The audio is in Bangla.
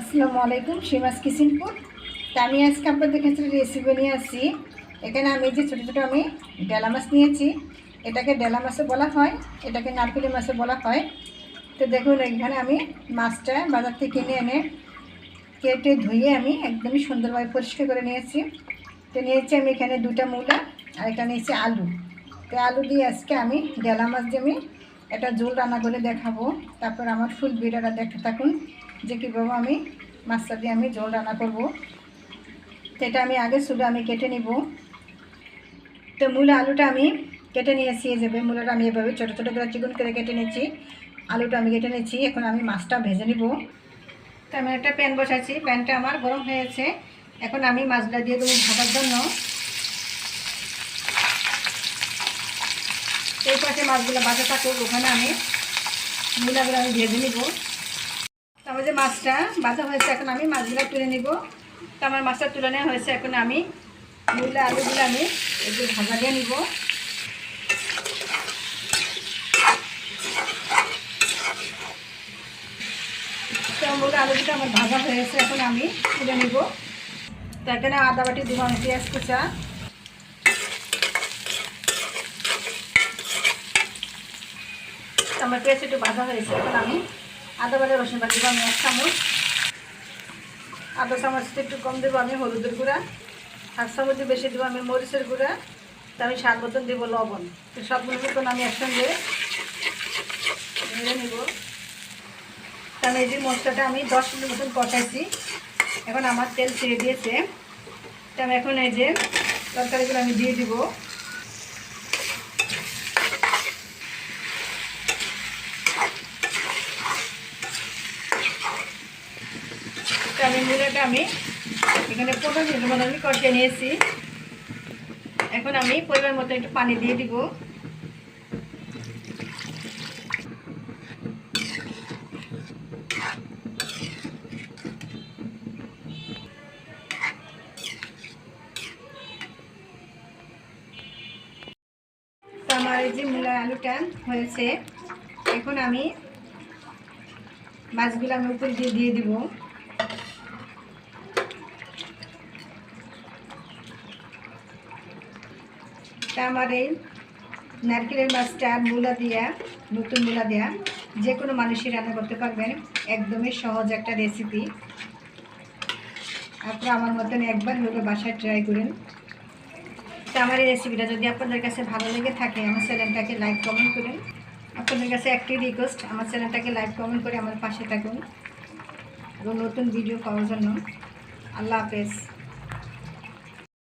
আসসালামু আলাইকুম সীমাস কিচেনপুর তা আমি আজকে আপনাদের কাছে রেসিপি নিয়ে আসছি। এখানে আমি যে ছোটো ছোটো আমি ডেলা মাছ নিয়েছি, এটাকে ডেলা মাছও বলা হয়, এটাকে নারকেলি মাছও বলা হয়। তো দেখুন, এখানে আমি মাছটা বাজার থেকে কিনে এনে কেটে ধুয়ে আমি একদমই সুন্দরভাবে পরিষ্কার করে নিয়েছি। তো নিয়েছি আমি এখানে দুটা মূলা আর এটা নিয়েছি আলু। তো আলু দিয়ে আজকে আমি ডেলা মাছ দিয়ে আমি একটা ঝোল রান্না করে দেখাবো। তারপর আমার ফুল ভিডিওটা দেখতে থাকুন। যে কীভাবে আমি? মাছটা দিয়ে আমি ঝোল রান্না করব। সেটা আমি আগে শুধু আমি কেটে নিব। তো মূলা আলুটা আমি কেটে নিয়েছি যাবে মূলাটা আমি এভাবে ছোটো ছোটো করে চিকন করে কেটে নিয়েছি। আলুটা আমি কেটে নিয়েছি, এখন আমি মাছটা ভেজে নিব। তো আমি একটা প্যান বসাচ্ছি, প্যানটা আমার গরম হয়েছে এখন আমি মাছটা দিয়ে দেবো ভাজার জন্য। এই পাশে মাছগুলো বাজা থাকুক, ওখানে আমি মূলাগুলো আমি ভেজে নিব। আমার যে মাছটা বাজা হয়েছে, এখন আমি মাছগুলো তুলে নিব। তো আমার মাছটা তুলে নেওয়া হয়েছে, এখন আমি মূলা, আলুগুলো আমি একটু ভাজা দিয়ে নিব। তো মূলা, আলুগুলো আমার ভাজা হয়েছে, এখন আমি তুলে নিব। তো এখানে আদা বাটি দিব আমি পেঁয়াজ কুচা। আমার পেঁয়াজ একটু ভাজা হয়েছে, এখন আমি আদা বাটা রসুন বাটি দেবো, আমি এক চামচ। আদা চামচটা একটু কম দেবো, আমি হলুদের গুঁড়া। এক চামচ বেশি দেবো, আমি মরিচের গুঁড়া। তো আমি স্বাদ মতন দেবো লবণ। তো সবগুলো মতন আমি একসঙ্গে নেড়ে নেব। তাহলে এই যে মশলাটা আমি দশ মিনিট মতন কষাইছি। এখন আমার তেল ছেড়ে দিয়েছে। তো আমি এখন এই যে তরকারিগুলো আমি দিয়ে দিব। তো আমি এখানে পনেরো মতো আমি কষিয়ে নিয়েছি। এখন আমি পরিমাণ মতো একটু পানি দিয়ে দিব। আমার এই যে মূলা আলুটা হয়েছে, এখন আমি মাছগুলো আমি উপরে দিয়ে দিয়ে দিব। তা আমার এই নারকেলের মাছটা মূলা দিয়া, নতুন মূলা দেয়া যে কোনো মানুষই রান্না করতে পারবেন। একদমই সহজ একটা রেসিপি আপনারা আমার মতন একবার হলে বাসায় ট্রাই করেন। তো আমার এই রেসিপিটা যদি আপনাদের কাছে ভালো লেগে থাকে, আমার চ্যানেলটাকে লাইক কমেন্ট করেন। আপনাদের কাছে একটি রিকোয়েস্ট আমার চ্যানেলটাকে লাইক কমেন্ট করে আমার পাশে থাকুন। এবং নতুন ভিডিও পাওয়ার জন্য আল্লাহ হাফেজ।